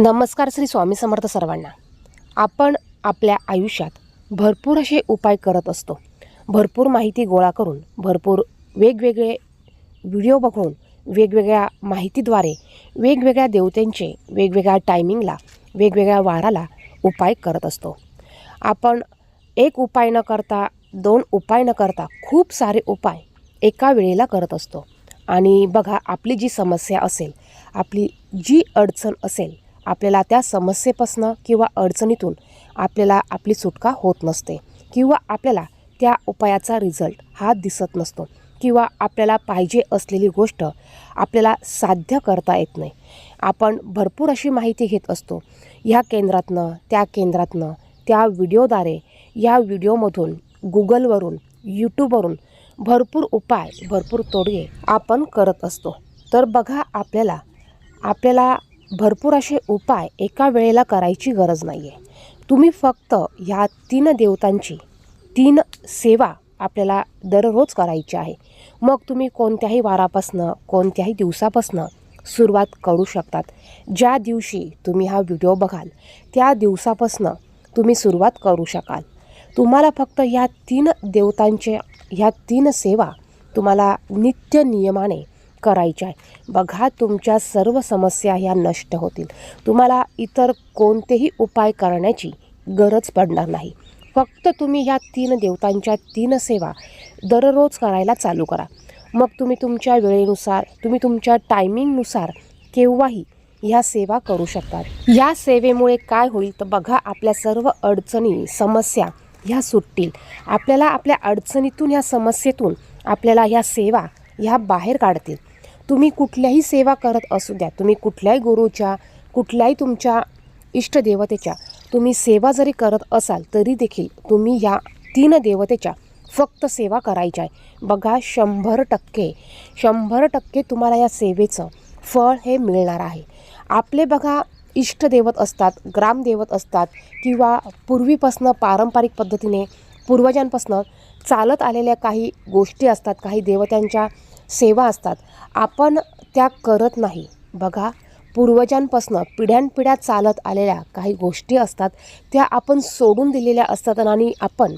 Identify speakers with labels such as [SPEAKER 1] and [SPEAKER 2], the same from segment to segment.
[SPEAKER 1] नमस्कार श्री स्वामी समर्थ सर्वांना. आपण आपल्या आयुष्यात भरपूर असे उपाय करत असतो. भरपूर माहिती गोळा करून भरपूर वेगवेगळे व्हिडिओ बघून वेगवेगळ्या माहितीद्वारे वेगवेगळ्या देवतेंचे वेगवेगळ्या टायमिंगला वेगवेगळ्या वाराला उपाय करत असतो. आपण एक उपाय न करता दोन उपाय न करता खूप सारे उपाय एका वेळेला करत असतो. आणि बघा आपली जी समस्या असेल आपली जी अडचण असेल आपल्याला त्या समस्येपासनं किंवा अडचणीतून आपल्याला आपली सुटका होत नसते किंवा आपल्याला त्या उपायाचा रिझल्ट हा दिसत नसतो किंवा आपल्याला पाहिजे असलेली गोष्ट आपल्याला साध्य करता येत नाही. आपण भरपूर अशी माहिती घेत असतो. ह्या केंद्रातनं त्या केंद्रातनं त्या व्हिडिओद्वारे या व्हिडिओमधून गुगलवरून यूट्यूबवरून भरपूर उपाय भरपूर तोडगे आपण करत असतो. तर बघा आपल्याला आपल्याला भरपूर असे उपाय एका वेळेला करायची गरज नाही आहे तुम्ही फक्त ह्या तीन देवतांची तीन सेवा आपल्याला दररोज करायची आहे. मग तुम्ही कोणत्याही वारापासनं कोणत्याही दिवसापासनं सुरुवात करू शकतात. ज्या दिवशी तुम्ही हा व्हिडिओ बघाल त्या दिवसापासनं तुम्ही सुरुवात करू शकाल. तुम्हाला फक्त ह्या तीन देवतांचे ह्या तीन सेवा तुम्हाला नित्य नियमाने करायच्या आहे. बघा तुमच्या सर्व समस्या ह्या नष्ट होतील. तुम्हाला इतर कोणतेही उपाय करण्याची गरज पडणार नाही. फक्त तुम्ही ह्या तीन देवतांच्या तीन सेवा दररोज करायला चालू करा. मग तुम्ही तुमच्या वेळेनुसार तुम्ही तुमच्या टायमिंगनुसार केव्हाही ह्या सेवा करू शकतात या सेवेमुळे काय होईल तर बघा आपल्या सर्व अडचणी समस्या ह्या सुटतील. आपल्याला आपल्या अडचणीतून ह्या समस्येतून आपल्याला ह्या सेवा ह्या बाहेर काढतील. तुम्ही कुठल्याही सेवा करत असू द्या. तुम्ही कुठल्याही गुरुच्या कुठल्याही तुमच्या इष्टदेवतेच्या तुम्ही सेवा जरी करत असाल तरी देखील तुम्ही ह्या तीन देवतेच्या फक्त सेवा करायच्या आहे. बघा शंभर टक्के शंभर टक्के तुम्हाला या सेवेचं फळ हे मिळणार आहे. आपले बघा इष्टदेवत असतात ग्रामदेवत असतात किंवा पूर्वीपासनं पारंपरिक पद्धतीने पूर्वजांपासनं चालत आलेल्या काही गोष्टी असतात काही देवतांच्या सेवा असतात. आपण त्या करत नाही. बघा पूर्वजांपासनं पिढ्यानपिढ्या चालत आलेल्या काही गोष्टी असतात त्या आपण सोडून दिलेल्या असतात आणि आपण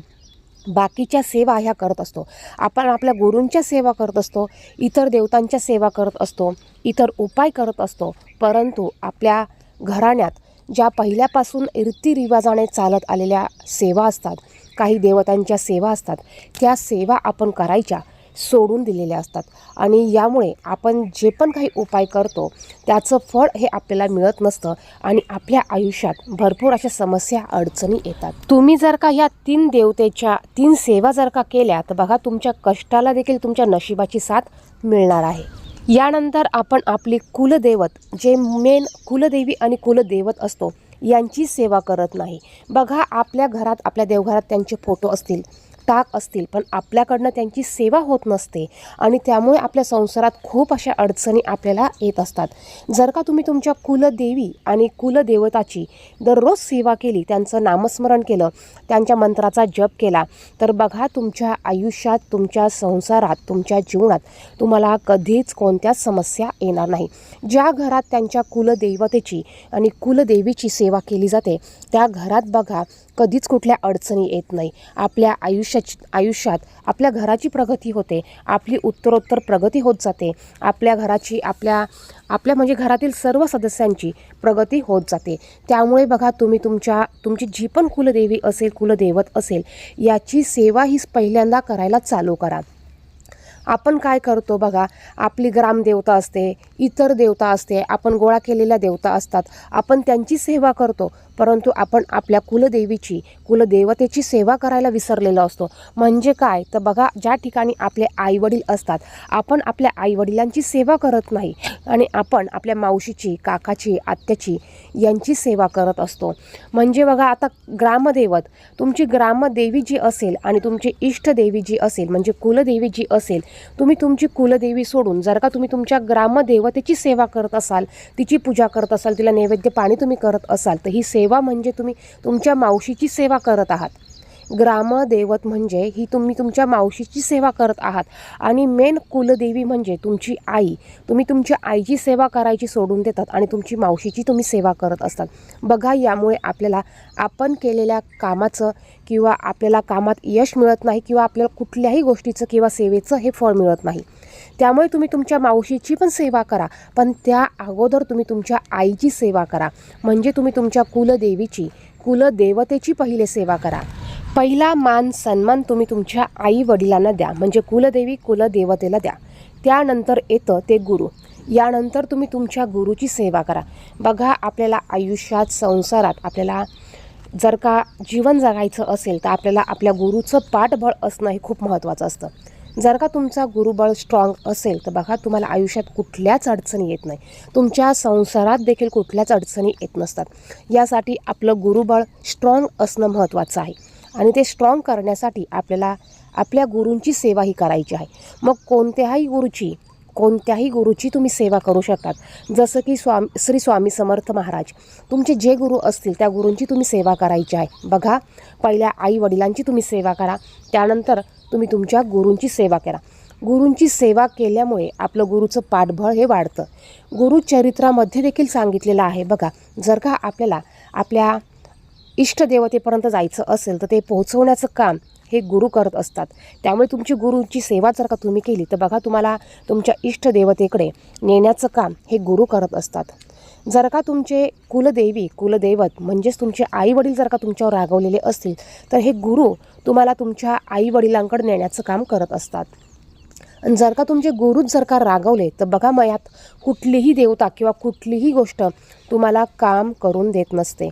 [SPEAKER 1] बाकीच्या सेवा ह्या करत असतो. आपण आपल्या गुरूंच्या सेवा करत असतो इतर देवतांच्या सेवा करत असतो इतर उपाय करत असतो परंतु आपल्या घराण्यात ज्या पहिल्यापासून रीतिरिवाजाने चालत आलेल्या सेवा असतात काही देवतांच्या सेवा असतात त्या सेवा आपण करायच्या. सोडून दिलेल्या असतात. आणि यामुळे आपण जे पण काही उपाय करतो त्याचं फळ हे आपल्याला मिळत नसतं आणि आपल्या आयुष्यात भरपूर अशा समस्या अडचणी येतात. तुम्ही जर का ह्या तीन देवतेच्या तीन सेवा जर का केल्या तर बघा तुमच्या कष्टाला देखील तुमच्या नशिबाची साथ मिळणार आहे. यानंतर आपण आपली कुलदैवत जे मेन कुलदेवी आणि कुलदैवत असतो यांची सेवा करत नाही. बघा आपल्या घरात आपल्या देवघरात त्यांचे फोटो असतील. टाक असतील पण आपल्याकडनं त्यांची सेवा होत नसते आणि त्यामुळे आपल्या संसारात खूप अशा अडचणी आपल्याला येत असतात. जर का तुम्ही तुमच्या कुलदेवी आणि कुलदेवताची दररोज सेवा केली त्यांचं नामस्मरण केलं त्यांच्या मंत्राचा जप केला तर बघा तुमच्या आयुष्यात तुमच्या संसारात तुमच्या जीवनात तुम्हाला कधीच कोणत्याच समस्या येणार नाही. ज्या घरात त्यांच्या कुलदेवतेची आणि कुलदेवीची सेवा केली जाते त्या घरात बघा कधीच कुठल्या अडचणी येत नाही. आपल्या आयुष्याची आयुष्यात आपल्या घराची प्रगती होते. आपली उत्तरोत्तर प्रगती होत जाते. आपल्या घराची आपल्या आपल्या म्हणजे घरातील सर्व सदस्यांची प्रगती होत जाते. त्यामुळे बघा तुम्ही तुमच्या तुमची जी पण कुलदेवी असेल कुलदैवत असेल याची सेवा ही पहिल्यांदा करायला चालू करा. आपण काय करतो बघा आपली ग्रामदेवता असते इतर देवता असते आपण गोळा केलेल्या देवता असतात आपण त्यांची सेवा करतो. परंतु आपण आपल्या कुलदेवीची कुलदेवतेची सेवा करायला विसरलेलो असतो. म्हणजे काय? तर बघा ज्या ठिकाणी आपले आईवडील असतात आपण आपल्या आईवडिलांची सेवा करत नाही आणि आपण आपल्या मावशीची काकाची आत्याची यांची सेवा करत असतो. म्हणजे बघा आता ग्रामदैवत तुमची ग्रामदेवी जी असेल आणि तुमची इष्टदेवी जी असेल म्हणजे कुलदेवी जी असेल तुम्ही तुमची कुलदेवी सोडून जर का तुम्ही तुमच्या ग्रामदेवतेची सेवा करत असाल तिची पूजा करत असाल तिला नैवेद्य पाणी तुम्ही करत असाल तर ही सेवा सेवा म्हणजे तुम्ही तुमच्या मावशीची सेवा करत आहात. ग्रामदैवत म्हणजे ही तुम्ही तुमच्या मावशीची सेवा करत आहात. आणि मेन कुलदेवी म्हणजे तुमची आई. तुम्ही तुमच्या आईची सेवा करायची सोडून देतात आणि तुमची मावशीची तुम्ही सेवा करत असतात. बघा यामुळे आपल्याला आपण केलेल्या कामाचं किंवा आपल्याला कामात यश मिळत नाही किंवा आपल्याला कुठल्याही गोष्टीचं किंवा सेवेचं हे फळ मिळत नाही. त्यामुळे तुम्ही तुमच्या मावशीची पण सेवा करा. पण त्या अगोदर तुम्ही तुमच्या आईची सेवा करा. म्हणजे तुम्ही तुमच्या कुलदेवीची कुलदेवतेची पहिले सेवा करा. पहिला मान सन्मान तुम्ही तुमच्या आई वडिलांना द्या. म्हणजे कुलदेवी कुलदेवतेला द्या. त्यानंतर येतं ते गुरु. यानंतर तुम्ही तुमच्या गुरुची सेवा करा. बघा आपल्याला आयुष्यात संसारात आपल्याला जर का जीवन जगायचं असेल तर आपल्याला आपल्या गुरुचं पाठबळ असणं हे खूप महत्त्वाचं असतं. जर का तुमचा गुरुबळ स्ट्रॉंग असेल तर बघा तुम्हाला आयुष्यात कुठल्याच अडचणी येत नाही. तुमच्या संसारात देखील कुठल्याच अडचणी येत नसतात. यासाठी आपलं गुरुबळ स्ट्रॉंग असणं महत्त्वाचं आहे. आणि ते स्ट्रॉंग करण्यासाठी आपल्याला आपल्या गुरूंची सेवा ही करायची आहे. मग कोणत्याही गुरुची कोणत्याही गुरुची तुम्ही सेवा करू शकतात. जसं की स्वामी श्री स्वामी समर्थ महाराज. तुमचे जे गुरु असतील त्या गुरूंची तुम्ही सेवा करायची आहे. बघा पहिल्या आई वडिलांची तुम्ही सेवा करा. त्यानंतर तुम्ही तुमच्या गुरूंची सेवा करा. गुरूंची सेवा केल्यामुळे आपलं गुरुचं पाठबळ हे वाढतं. गुरुचरित्रामध्ये देखील सांगितलेलं आहे. बघा जर का आपल्याला आपल्या इष्टदेवतेपर्यंत जायचं असेल तर ते पोहोचवण्याचं काम हे गुरु करत असतात. त्यामुळे तुमची गुरुची सेवा जर का तुम्ही केली तर बघा तुम्हाला तुमच्या इष्टदेवतेकडे नेण्याचं काम हे गुरु करत असतात. जर का तुमचे कुलदेवी कुलदैवत म्हणजेच तुमचे आईवडील जर का तुमच्यावर रागवलेले असतील तर हे गुरु तुम्हाला तुमच्या आईवडिलांकडे नेण्याचं काम करत असतात. आणि जर का तुमचे गुरुच जर का रागवले तर बघा मयात कुठलीही देवता किंवा कुठलीही गोष्ट तुम्हाला काम करून देत नसते.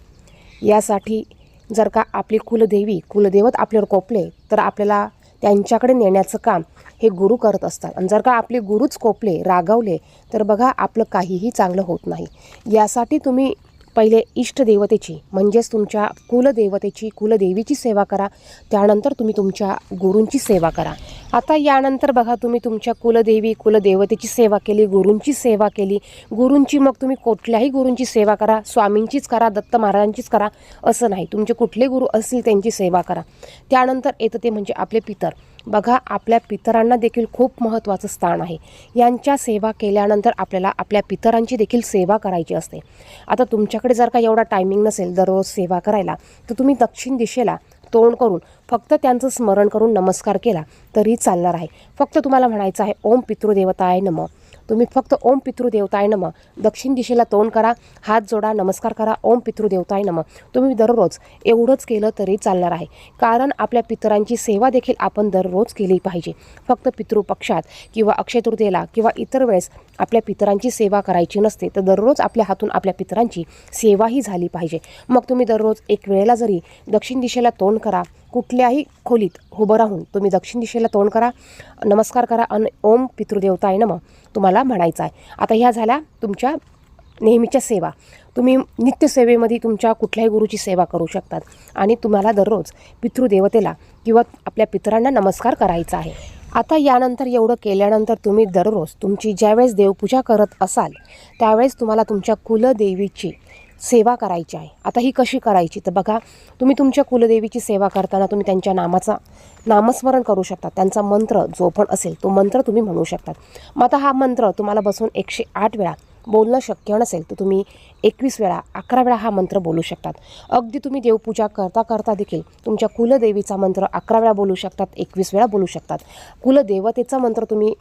[SPEAKER 1] यासाठी जर का आपली कुलदेवी कुलदैवत आपल्यावर कोपले तर आपल्याला त्यांच्याकडे नेण्याचं काम हे गुरु करत असतात. आणि जर का आपले गुरुच कोपले रागवले तर बघा आपलं काहीही चांगलं होत नाही. यासाठी तुम्ही पहिले इष्टदेवतेची म्हणजेच तुमच्या कुलदेवतेची कुलदेवीची सेवा करा. त्यानंतर तुम्ही तुमच्या गुरूंची सेवा करा. आता यानंतर बघा तुम्ही तुमच्या कुलदेवी कुलदेवतेची सेवा केली गुरूंची सेवा केली. गुरूंची मग तुम्ही कुठल्याही गुरूंची सेवा करा स्वामींचीच करा दत्त महाराजांचीच करा असं नाही. तुमचे कुठले गुरु असतील त्यांची सेवा करा. त्यानंतर येतं ते म्हणजे आपले पितर. बघा आपल्या पितरांना देखील खूप महत्त्वाचं स्थान आहे. यांच्या सेवा केल्यानंतर आपल्याला आपल्या पितरांची देखील सेवा करायची असते. आता तुमच्याकडे जर का एवढा टायमिंग नसेल दररोज सेवा करायला तर तुम्ही दक्षिण दिशेला तोंड करून फक्त त्यांचं स्मरण करून नमस्कार केला तरी चालणार आहे. फक्त तुम्हाला म्हणायचं आहे ओम पितृदेवताय नम. तुम्ही फक्त ओम पितृदेवताय नम. दक्षिण दिशेला तोंड करा हात जोडा नमस्कार करा ओम पितृदेवताय नम. तुम्ही दररोज एवढंच केलं तरी चालणार आहे. कारण आपल्या पितरांची सेवा देखील आपण दररोज केली पाहिजे. फक्त पितृपक्षात किंवा अक्षयतृतीयेला किंवा इतर वेळेस आपल्या पितरांची सेवा करायची नसते तर दररोज आपल्या हातून आपल्या पितरांची सेवाही झाली पाहिजे. मग तुम्ही दररोज एक वेळेला जरी दक्षिण दिशेला तोंड करा कुठल्याही खोलीत उभं राहून तुम्ही दक्षिण दिशेला तोंड करा नमस्कार करा आणि ओम पितृदेवताय नम तुम्हाला म्हणायचं आहे. आता ह्या झाल्या तुमच्या नेहमीच्या सेवा. तुम्ही नित्यसेवेमध्ये तुमच्या कुठल्याही गुरुची सेवा करू शकतात आणि तुम्हाला दररोज पितृदेवतेला किंवा आपल्या पितरांना नमस्कार करायचा आहे. आता यानंतर एवढं केल्यानंतर तुम्ही दररोज तुमची ज्यावेळेस देवपूजा करत असाल त्यावेळेस तुम्हाला तुमच्या कुलदेवीची सेवा करायची आहे. आता ही कशी करायची? तर बघा तुम्ही तुमच्या कुलदेवीची सेवा करताना तुम्ही त्यांच्या नामाचा नामस्मरण करू शकता. त्यांचा मंत्र जो पण असेल तो मंत्र तुम्ही म्हणू शकतात मग आता हा मंत्र तुम्हाला बसून एकशे आठ वेळा बोलणं शक्य नसेल तर तुम्ही एकवीस वेळा अकरा वेळा हा मंत्र बोलू शकतात. अगदी तुम्ही देवपूजा करता करता देखील तुमच्या कुलदेवीचा मंत्र अकरा वेळा बोलू शकतात एकवीस वेळा बोलू शकतात. कुलदेवतेचा मंत्र तुम्ही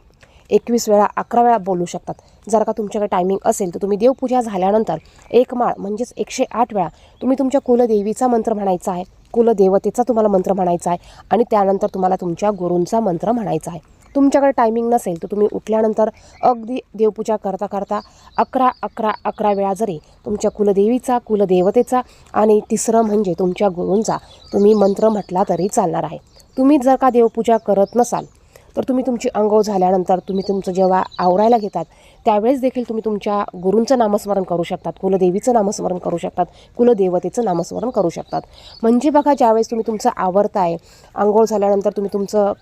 [SPEAKER 1] एकवीस वेळा अकरा वेळा बोलू शकतात. जर का तुमच्याकडे टायमिंग असेल तर तुम्ही देवपूजा झाल्यानंतर एक माळ म्हणजेच एकशे आठ वेळा तुम्ही तुमच्या कुलदेवीचा मंत्र म्हणायचा आहे. कुलदेवतेचा तुम्हाला मंत्र म्हणायचा आहे आणि त्यानंतर तुम्हाला तुमच्या गुरूंचा मंत्र म्हणायचा आहे. तुमच्याकडे टायमिंग नसेल तर तुम्ही उठल्यानंतर अगदी देवपूजा करता करता अकरा अकरा अकरा वेळा जरी तुमच्या कुलदेवीचा कुलदेवतेचा आणि तिसरं म्हणजे तुमच्या गुरूंचा तुम्ही मंत्र म्हटला तरी चालणार आहे. तुम्ही जर का देवपूजा करत नसाल तर तुम्ही तुमची अंघोळ झाल्यानंतर तुम्ही तुमचं जेव्हा आवरायला घेतात त्यावेळेस देखील तुम्ही तुमच्या गुरूंचं नामस्मरण करू शकतात कुलदेवीचं नामस्मरण करू शकतात कुलदेवतेचं नामस्मरण करू शकतात. म्हणजे बघा ज्यावेळेस तुम्ही तुमचं आवरताय आंघोळ झाल्यानंतर तुम्ही तुमचं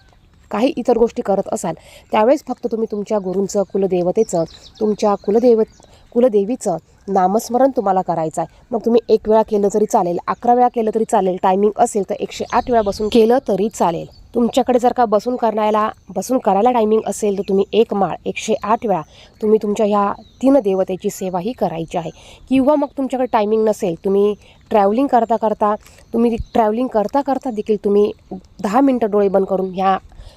[SPEAKER 1] काही इतर गोष्टी करत असाल त्यावेळेस फक्त तुम्ही तुमच्या गुरूंचं कुलदेवतेचं तुमच्या कुलदेवत कुलदेवीचं नामस्मरण तुम्हाला करायचं आहे. मग तुम्ही एक वेळा केलं तरी चालेल अकरा वेळा केलं तरी चालेल टायमिंग असेल तर एकशे आठ वेळा बसून केलं तरी चालेल. तुमच्याकडे जर का बसून करायला बसून करायला टायमिंग असेल तर तुम्ही एक माळ एकशे आठ वेळा तुम्ही तुमच्या ह्या तीन देवतेची सेवाही करायची आहे. किंवा मग तुमच्याकडे टायमिंग नसेल तुम्ही ट्रॅव्हलिंग करता करता तुम्ही ट्रॅव्हलिंग करता करता देखील तुम्ही दहा मिनटं डोळे बंद करून ह्या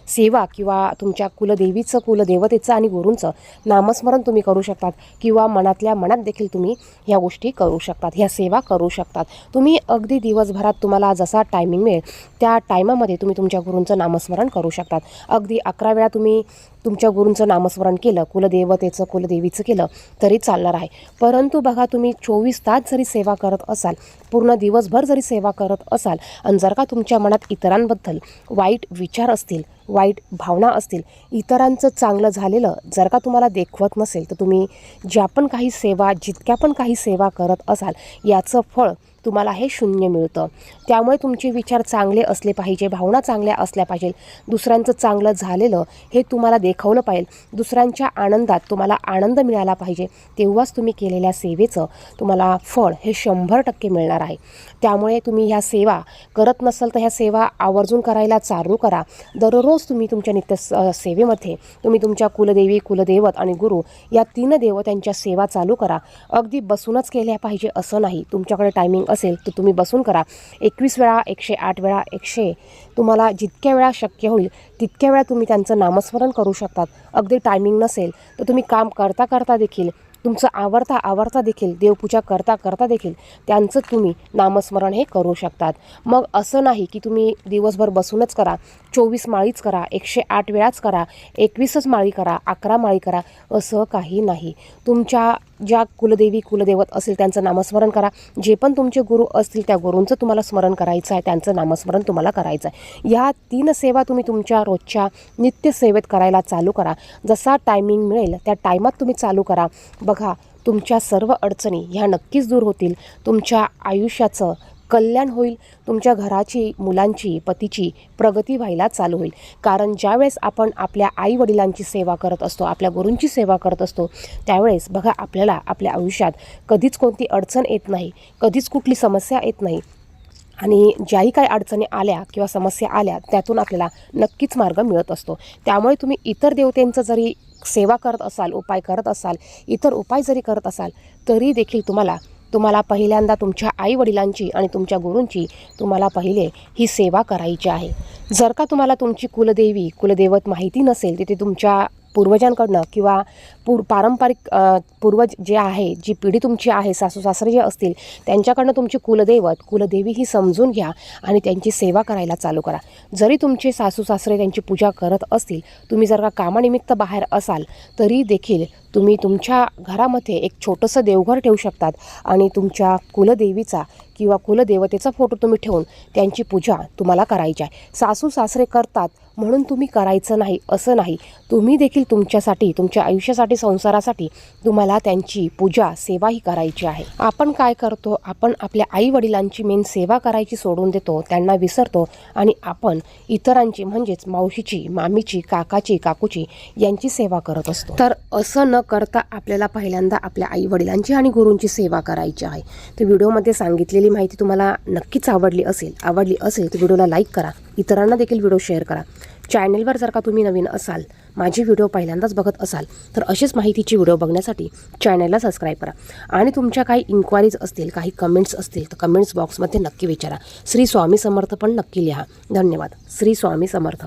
[SPEAKER 1] सेवा किंवा तुमच्या कुलदेवीचं कुलदेवतेचं आणि गुरूंचं नामस्मरण तुम्ही करू शकतात किंवा मनातल्या मनात देखील तुम्ही ह्या गोष्टी करू शकतात ह्या सेवा करू शकतात. तुम्ही अगदी दिवसभरात तुम्हाला जसा टायमिंग मिळेल त्या टायमामध्ये तुम्ही तुमच्या गुरूंचं नामस्मरण करू शकतात. अगदी अकरा वेळा तुम्ही तुमच्या गुरूंचं नामस्मरण केलं कुलदेवतेचं कुलदेवीचं केलं तरी चालणार आहे. परंतु बघा तुम्ही चोवीस तास जरी सेवा करत असाल पूर्ण दिवसभर जरी सेवा करत असाल आणि जर का तुमच्या मनात इतरांबद्दल वाईट विचार असतील वाईट भावना असतील इतरांचं चांगलं झालेलं जर का तुम्हाला देखवत नसेल तर तुम्ही ज्या पण काही सेवा जितक्या पण काही सेवा करत असाल याचं फळ तुम्हाला हे शून्य मिळतं. त्यामुळे तुमचे विचार चांगले असले पाहिजे भावना चांगल्या असल्या पाहिजे. दुसऱ्यांचं चांगलं झालेलं हे तुम्हाला देखवलं पाहिजे. दुसऱ्यांच्या आनंदात तुम्हाला आनंद मिळाला पाहिजे. तेव्हाच तुम्ही केलेल्या सेवेचं तुम्हाला फळ हे शंभर टक्के मिळणार आहे. त्यामुळे तुम्ही ह्या सेवा करत नसाल तर ह्या सेवा आवर्जून करायला चालू करा. दररोज तुम्ही तुमच्या नित्य स- सेवेमध्ये तुम्ही तुमच्या कुलदेवी कुलदैवत आणि गुरु या तीन देवतांच्या सेवा चालू करा. अगदी बसूनच केल्या पाहिजे असं नाही. तुमच्याकडे टायमिंग असेल तर तुम्ही बसून करा. एकवीस वेळा एकशे आठ वेळा एकशे तुम्हाला जितक्या वेळा शक्य होईल तितक्या वेळा तुम्ही त्यांचं नामस्मरण करू शकतात. अगदी टायमिंग नसेल तर तुम्ही काम करता करता देखील तुमचं आवडता आवडता देखील देवपूजा करता करता देखील त्यांचं तुम्ही नामस्मरण हे करू शकतात. मग असं नाही की तुम्ही दिवसभर बसूनच करा चोवीस माळीच करा एकशे आठ वेळाच करा एकवीसच माळी करा अकरा माळी करा असं काही नाही. तुमच्या ज्या कुलदेवी कुलदेवत असेल त्यांचं नामस्मरण करा. जे पण तुमचे गुरु असतील त्या गुरूंचं तुम्हाला स्मरण करायचं आहे त्यांचं नामस्मरण तुम्हाला करायचं आहे. या तीन सेवा तुम्ही तुमच्या रोजच्या नित्यसेवेत करायला चालू करा. जसा टायमिंग मिळेल त्या टायमात तुम्ही चालू करा. बघा तुमच्या सर्व अडचणी ह्या नक्कीच दूर होतील. तुमच्या आयुष्याचं कल्याण होईल. तुमच्या घराची मुलांची पतीची प्रगती व्हायला चालू होईल. कारण ज्यावेळेस आपण आपल्या आई वडिलांची सेवा करत असतो आपल्या गुरूंची सेवा करत असतो त्यावेळेस बघा आपल्याला आपल्या आयुष्यात कधीच कोणती अडचण येत नाही कधीच कुठली समस्या येत नाही. आणि ज्याही काही अडचणी आल्या किंवा समस्या आल्या त्यातून आपल्याला नक्कीच मार्ग मिळत असतो. त्यामुळे तुम्ही इतर देवतेंचं जरी सेवा करत असाल उपाय करत असाल इतर उपाय जरी करत असाल तरी देखील तुम्हाला तुम्हाला पहिल्यांदा तुमच्या आईवडिलांची आणि तुमच्या गुरूंची तुम्हाला पहिले ही सेवा करायची आहे. जर का तुम्हाला तुमची कुलदेवी कुलदैवत माहिती नसेल तिथे तुमच्या पूर्वजांकडनं किंवा पूर पारंपरिक पूर्वज जे आहे जी पिढी तुमची आहे सासू सासरे जे असतील त्यांच्याकडनं तुमची कुलदैवत कुलदेवी ही समजून घ्या आणि त्यांची सेवा करायला चालू करा. जरी तुमचे सासू सासरे त्यांची पूजा करत असतील तुम्ही जर का कामानिमित्त बाहेर असाल तरी देखील तुम्ही तुमच्या घरामध्ये एक छोटंसं देवघर ठेवू शकतात आणि तुमच्या कुलदेवीचा किंवा कुलदेवतेचा फोटो तुम्ही ठेवून त्यांची पूजा तुम्हाला करायची आहे. सासू सासरे करतात म्हणून तुम्ही करायचं नाही असं नाही. तुम्ही देखील तुमच्यासाठी तुमच्या आयुष्यासाठी संसारासाठी तुम्हाला त्यांची पूजा सेवा ही करायची आहे. आपण काय करतो? आपण आपल्या आई वडिलांची मेन सेवा करायची सोडून देतो त्यांना विसरतो आणि आपण इतरांची म्हणजेच मावशीची मामीची काकाची काकूची यांची सेवा करत असतो. तर असं न करता आपल्याला पहिल्यांदा आपल्या आई वडिलांची आणि गुरूंची सेवा करायची आहे. तर व्हिडिओमध्ये सांगितलेली माहिती तुम्हाला नक्कीच आवडली असेल आवडली असेल तर व्हिडिओला लाईक करा. इतरांना देखील व्हिडिओ शेअर करा. चॅनेलवर जर का तुम्ही नवीन असाल माझी व्हिडिओ पहिल्यांदाच बघत असाल तर अशीच माहितीची व्हिडिओ बघण्यासाठी चॅनलला सबस्क्राईब करा. आणि तुमच्या काही इन्क्वायरीज असतील काही कमेंट्स असतील तर कमेंट्स बॉक्समध्ये नक्की विचारा. श्री स्वामी समर्थ पण नक्की लिहा. धन्यवाद. श्री स्वामी समर्थ.